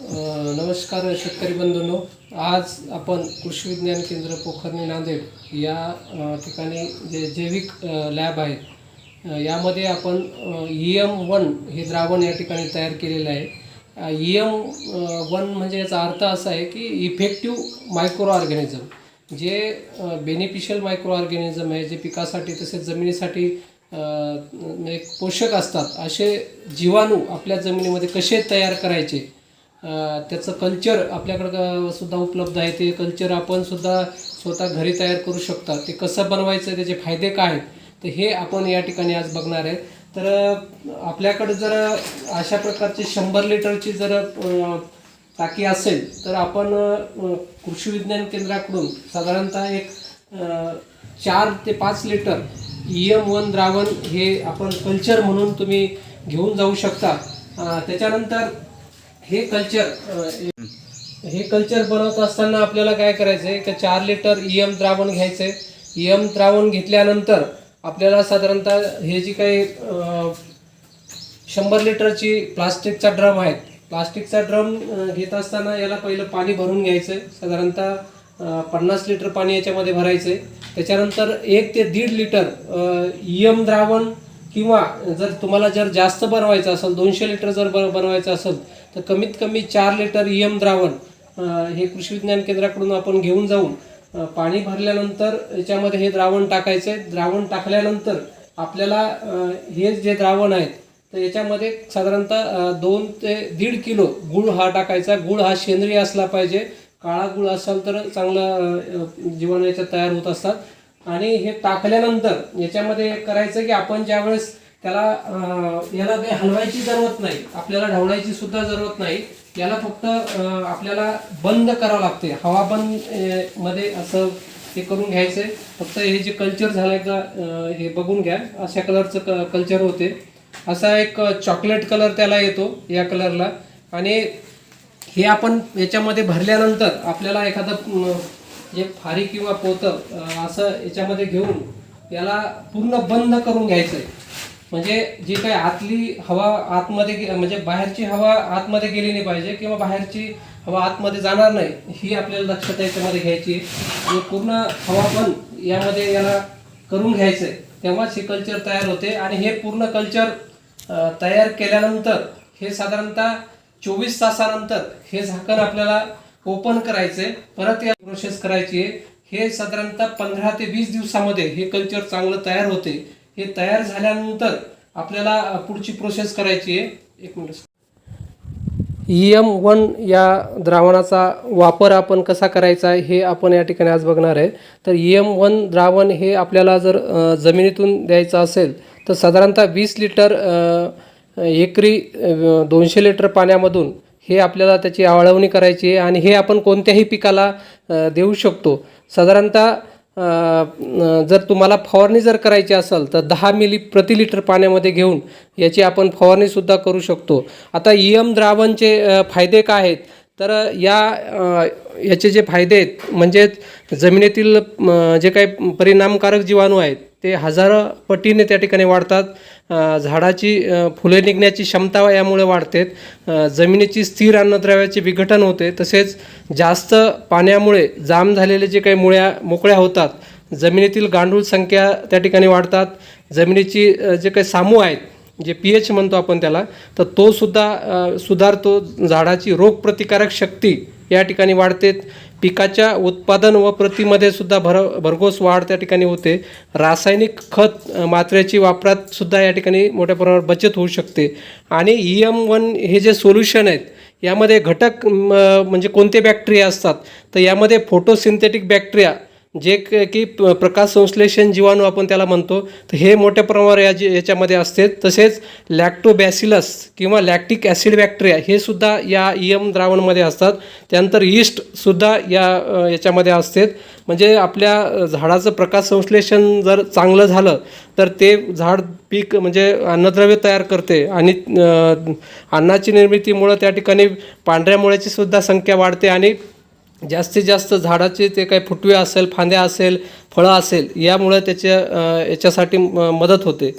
नमस्कार शेतकरी बंधूंनो. आज आपण कृषी विज्ञान केंद्र पोखरणी नांदेड या ठिकाणी जे जैविक लॅब आहेत यामध्ये आपण ई एम वन हे द्रावण या ठिकाणी तयार केलेलं आहे. ई एम वन म्हणजे याचा अर्थ असा आहे की इफेक्टिव्ह मायक्रो ऑर्गॅनिझम जे बेनिफिशियल मायक्रो ऑर्गॅनिझम आहे जे पिकासाठी तसेच जमिनीसाठी एक पोषक असतात असे जीवाणू आपल्या जमिनीमध्ये कसे तयार करायचे त्याचं कल्चर आपल्याकडं सुद्धा उपलब्ध आहे. ते कल्चर आपण सुद्धा स्वतः घरी तयार करू शकता ते कसं बनवायचं त्याचे फायदे काय आहेत तर हे आपण या ठिकाणी आज बघणार आहे. तर आपल्याकडं जर अशा प्रकारची शंभर लिटरची जर टाकी असेल तर आपण कृषी विज्ञान केंद्राकडून साधारणतः एक चार ते पाच लिटर ई एम वन द्रावण हे आपण कल्चर म्हणून तुम्ही घेऊन जाऊ शकता. त्याच्यानंतर हे कल्चर हे कल्चर बनवत असताना आपल्याला काय करायचं आहे का चार लिटर ईएम द्रावण घ्यायचं आहे ई द्रावण घेतल्यानंतर आपल्याला साधारणतः हे जी काही शंभर लिटरची प्लास्टिकचा ड्रम आहे. प्लास्टिकचा ड्रम घेत असताना याला पहिलं पाणी भरून घ्यायचं आहे साधारणतः पन्नास लिटर पाणी याच्यामध्ये भरायचं आहे त्याच्यानंतर एक ते दीड लिटर ईएम द्रावण किंवा जर तुम्हाला जर जास्त बनवायचं असेल दोनशे लिटर जर ब बनवायचं असेल तर कमीत कमी चार लिटर ई द्रावण हे कृषी विज्ञान केंद्राकडून आपण घेऊन जाऊन पाणी भरल्यानंतर याच्यामध्ये हे द्रावण टाकायचं. आहे द्रावण टाकल्यानंतर आपल्याला हे जे द्रावण आहेत तर याच्यामध्ये साधारणतः दोन ते दीड किलो गुळ हा टाकायचा. गुळ हा सेंद्रिय असला पाहिजे. काळा गुळ असेल तर चांगला जीवन याच्यात तयार होत असतात. आणि हे टाकल्यानंतर याच्यामध्ये करायचं की आपण ज्यावेळेस त्याला याला काही हलवायची जरूरत नाही आपल्याला ढवळायची सुद्धा जरूरत नाही याला फक्त आपल्याला बंद करावं लागते. हवा बंदमध्ये असं हे करून घ्यायचंय फक्त हे जे कल्चर झालंय का हे बघून घ्या. अशा कलरचं कल्चर होते. असा एक चॉकलेट कलर त्याला येतो या कलरला. आणि हे आपण याच्यामध्ये भरल्यानंतर आपल्याला एखादं जे फारी किंवा पोतं असं याच्यामध्ये घेऊन याला पूर्ण बंद करून घ्यायचं आहे म्हणजे जी काही आतली हवा आतमध्ये गे- म्हणजे बाहेरची हवा आतमध्ये गेली नाही पाहिजे किंवा बाहेरची हवा आतमध्ये जाणार नाही ही आपल्याला दक्षता याच्यामध्ये घ्यायची आहे. आणि पूर्ण हवा पण यामध्ये याला करून घ्यायचं आहे तेव्हाच हे कल्चर तयार होते आणि हे पूर्ण कल्चर तयार केल्यानंतर हे साधारणतः चोवीस तासानंतर हे झाकण आपल्याला ओपन करायचे परत या प्रोसेस करायची. आहे हे साधारणतः पंधरा ते वीस दिवसामध्ये हे कल्चर चांगलं तयार होते. हे तयार झाल्यानंतर आपल्याला पुढची प्रोसेस करायची आहे. एक मिनिट ई एम वन या द्रावणाचा वापर आपण कसा करायचा आहे हे आपण या ठिकाणी आज बघणार आहे. तर ई एम वन द्रावण हे आपल्याला जर जमिनीतून द्यायचं असेल तर साधारणतः वीस लिटर एकरी दोनशे लिटर पाण्यामधून हे आपल्याला त्याची आवळवणी करायची आहे आणि हे आपण कोणत्याही पिकाला देऊ शकतो. साधारणतः जर तुम्हाला फवारणी जर करायची असेल तर दहा मिली प्रति लिटर पाण्यामध्ये घेऊन याची आपण फवारणीसुद्धा करू शकतो. आता ई एम द्रावणचे फायदे काय आहेत? तर या याचे जे फायदे आहेत म्हणजे जमिनीतील जे काही परिणामकारक जीवाणू आहेत ते हजारो पटीने त्या ठिकाणी वाढतात. झाडाची फुले निघण्याची क्षमता यामुळे वाढते जमिनीची स्थिर अन्नद्रव्याचे विघटन होते. तसेच जास्त पाण्यामुळे जाम झालेले जे काही मुळ्या मोकळ्या होतात जमिनीतील गांडूळ संख्या त्या ठिकाणी वाढतात. जमिनीची जे काही सामू आहेत जे पी एच म्हणतो आपण त्याला तर तो सुद्धा सुधारतो. झाडाची रोगप्रतिकारक शक्ती या ठिकाणी वाढते. पिकाच्या उत्पादन व प्रतीमध्ये सुद्धा भर भरघोस वाढ त्या ठिकाणी होते. रासायनिक खत मात्रेची वापरात सुद्धा या ठिकाणी मोठ्या प्रमाणावर बचत होऊ शकते. आणि ई एम वन हे जे सोल्युशन आहेत यामध्ये घटक म, म्हणजे कोणते बॅक्टेरिया असतात? तर यामध्ये फोटोसिंथेटिक बॅक्टेरिया जे क- की प्रकाश संश्लेषण जीवाणू आपण त्याला म्हणतो तर हे मोठ्या प्रमाणावर या जे याच्यामध्ये असते. तसेच लॅक्टोबॅसिलस किंवा लॅक्टिक ॲसिड बॅक्टेरिया हे सुद्धा या ई एम द्रावणमध्ये असतात. त्यानंतर ईस्टसुद्धा या याच्यामध्ये असते. म्हणजे आपल्या झाडाचं प्रकाश संश्लेषण जर चांगलं झालं तर ते झाड पीक म्हणजे अन्नद्रव्य तयार करते आणि अन्नाची निर्मितीमुळं त्या ठिकाणी पांढऱ्या मुळ्याची सुद्धा संख्या वाढते आणि जास्तीत जास्त झाडाचे ते काही फुटवे असेल फांद्या असेल फळं असेल यामुळं त्याच्या याच्यासाठी म- मदत होते.